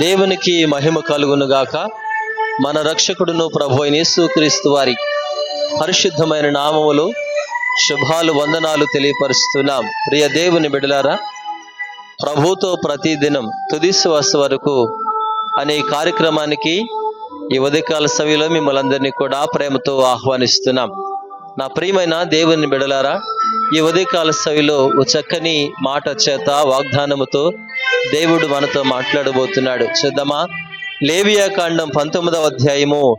దేవునికి మహిమ కలుగును గాక మన రక్షకుడును ప్రభు అయిన యేసుక్రీస్తు వారి పరిశుద్ధమైన నామములు శుభాలు వందనాలు తెలియపరుస్తున్నాం. ప్రియ దేవుని బిడలారా ప్రభుతో ప్రతిదినం తుది శ్వాస వరకు అనే కార్యక్రమానికి ఈ ఉదయకాల సమయంలో మిమ్మల్ని అందరినీ కూడా ప్రేమతో ఆహ్వానిస్తున్నాం. నా ప్రియమైన దేవుని బిడలారా ఈ ఉదయకాల సవిలో ఓ చక్కని మాట చేత వాగ్దానముతో దేవుడు మనతో మాట్లాడబోతున్నాడు. చూద్దామా? లేవియా కాండం పంతొమ్మిదవ అధ్యాయము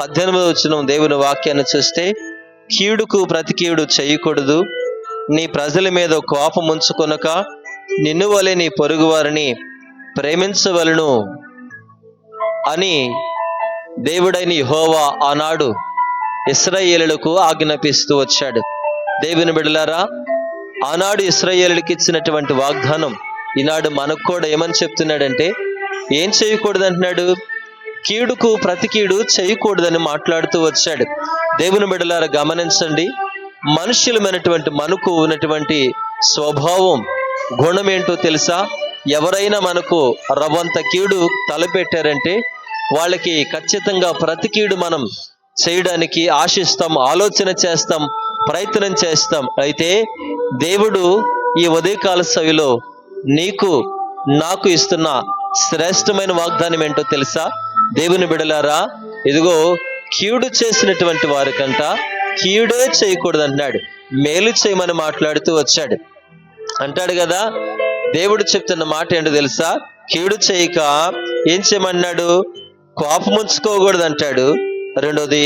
పద్దెనిమిదవ వచ్చిన దేవుని వాక్యాన్ని చూస్తే కీడుకు ప్రతి కీడు చేయకూడదు నీ ప్రజల మీద కోపం ఉంచుకొనక నిన్ను వలె నీ పొరుగు వారిని ప్రేమించవలను అని దేవుడైన హోవా ఆనాడు ఇస్రాయేలులకు ఆజ్ఞాపిస్తూ వచ్చాడు. దేవుని బిడలారా ఆనాడు ఇస్రాయేలుకి ఇచ్చినటువంటి వాగ్దానం ఈనాడు మనకు కూడా ఏమని చెప్తున్నాడంటే ఏం చేయకూడదు అంటున్నాడు కీడుకు ప్రతి కీడు చేయకూడదని మాట్లాడుతూ వచ్చాడు. దేవుని బిడలారా గమనించండి మనుషులమైనటువంటి మనకు ఉన్నటువంటి స్వభావం గుణం ఏంటో తెలుసా? ఎవరైనా మనకు రవంత కీడు తలపెట్టారంటే వాళ్ళకి ఖచ్చితంగా ప్రతి కీడు మనం చేయడానికి ఆశిస్తాం ఆలోచన చేస్తాం ప్రయత్నం చేస్తాం. అయితే దేవుడు ఈ ఉదయకాల సవిలో నీకు నాకు ఇస్తున్న శ్రేష్టమైన వాగ్దానం ఏంటో తెలుసా? దేవుని బిడలారా ఇదిగో కీడు చేసినటువంటి వారికంట కీడే చేయకూడదు అంటున్నాడు మేలు చేయమని మాట్లాడుతూ వచ్చాడు. అంటాడు కదా దేవుడు చెప్తున్న మాట ఏంటో తెలుసా? కీడు చేయక ఏం చేయమన్నాడు? కోపముంచుకోకూడదు అంటాడు రెండోది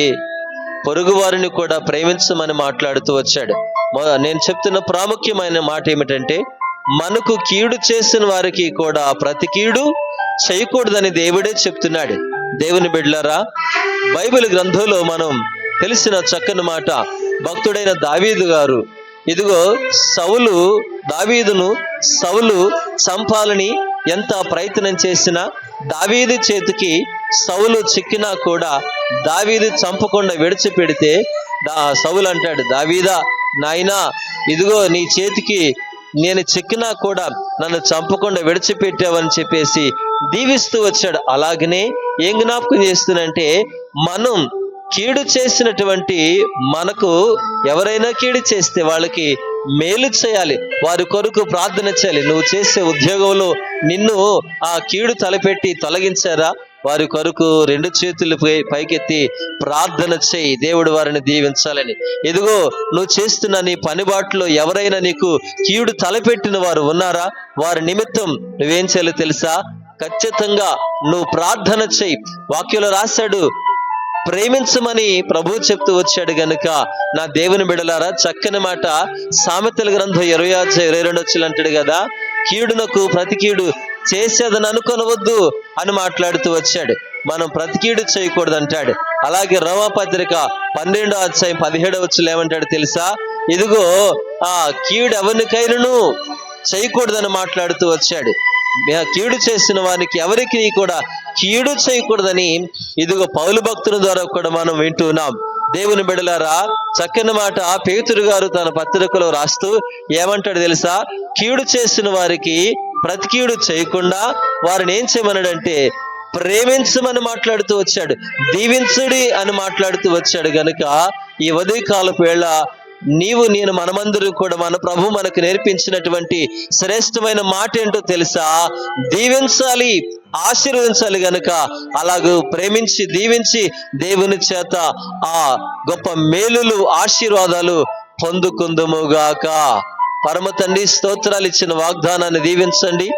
పొరుగు వారిని కూడా ప్రేమించమని మాట్లాడుతూ వచ్చాడు. నేను చెప్తున్న ప్రాముఖ్యమైన మాట ఏమిటంటే మనకు కీడు చేసిన వారికి కూడా ప్రతి కీడు చేయకూడదని దేవుడే చెప్తున్నాడు. దేవుని బిడ్లరా బైబిల్ గ్రంథంలో మనం తెలిసిన చక్కని మాట భక్తుడైన దావీదు గారు ఇదిగో సవులు దావీదును సవులు చంపాలని ఎంత ప్రయత్నం చేసినా దావీదు చేతికి సవులు చిక్కినా కూడా దావీదు చంపకుండా విడిచిపెడితే దా సౌలు అంటాడు దావీదా నాయనా ఇదిగో నీ చేతికి నేను చెక్కినా కూడా నన్ను చంపకుండా విడిచిపెట్టావని చెప్పేసి దీవిస్తూ వచ్చాడు. అలాగనే ఏం జ్ఞాపకం చేస్తున్నంటే మనం కీడు చేసినటువంటి మనకు ఎవరైనా కీడు చేస్తే వాళ్ళకి మేలు చేయాలి వారి కొరకు ప్రార్థన చేయాలి. నువ్వు చేసే ఉద్యోగంలో నిన్ను ఆ కీడు తలపెట్టి తొలగించారా? వారి కొరకు రెండు చేతులు పై- పైకెత్తి ప్రార్థన చేయి. దేవుడు వారిని దీవించాలని. ఎదుగో నువ్వు చేస్తున్న నీ పనిబాట్లో ఎవరైనా నీకు కీడు తలపెట్టిన వారు ఉన్నారా? వారి నిమిత్తం నువ్వేం చేయాలో తెలుసా? ఖచ్చితంగా నువ్వు ప్రార్థన చేయి. వాక్యంలో రాశాడు ప్రేమించమని ప్రభు చెప్తూ వచ్చాడు గనుక నా దేవుని బిడలారా చక్కని మాట సామెతల గ్రంథం ఇరవై ఆరు ఇరవై రెండు వచ్చి అంటాడు కదా. కీడునకు ప్రతి కీడు చేసేదని అనుకొనవద్దు అని మాట్లాడుతూ వచ్చాడు. మనం ప్రతి కీడు చేయకూడదు అంటాడు అలాగే రమాపత్రిక పన్నెండో అధ్యాయం పదిహేడో వచ్చులు ఏమంటాడు తెలుసా? ఇదిగో ఆ కీడు ఎవరికైనాను చేయకూడదని మాట్లాడుతూ వచ్చాడు. కీడు చేసిన వారికి ఎవరికి కూడా కీడు చేయకూడదని ఇదిగో పౌలు భక్తుల ద్వారా కూడా మనం వింటున్నాం దేవుని బిడలారా చక్కని మాట పేతురు గారు తన పత్రికలో రాస్తూ ఏమంటాడు తెలుసా? కీడు చేసిన వారికి ప్రతికీయుడు చేయకుండా వారిని ఏం చేయమన్నాడంటే ప్రేమించమని మాట్లాడుతూ వచ్చాడు దీవించుడి అని మాట్లాడుతూ వచ్చాడు గనుక ఈ ఉదయకాలపు వేళ నీవు నేను మనమందరూ కూడా మన ప్రభు మనకు నేర్పించినటువంటి శ్రేష్టమైన మాట ఏంటో తెలుసా? దీవించాలి ఆశీర్వదించాలి గనుక అలాగూ ప్రేమించి దీవించి దేవుని చేత ఆ గొప్ప మేలులు ఆశీర్వాదాలు పొందుకుందుముగాక పరమ తండ్రి స్తోత్రాలు ఇచ్చిన వాగ్దానాన్ని దీవించండి.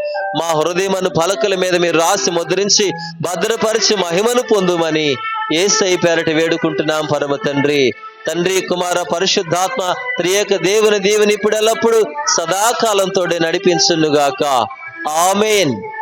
మా హృదయమను పలకల మీద మీరు రాసి ముద్రించి భద్రపరిచి మహిమను పొందుమని ఏసై పేరట వేడుకుంటున్నాం పరమ తండ్రి. తండ్రి కుమార పరిశుద్ధాత్మ త్రియక దేవుని దేవుని ఇప్పుడు ఎల్లప్పుడు సదాకాలంతో నడిపించునుగాక. ఆమెన్.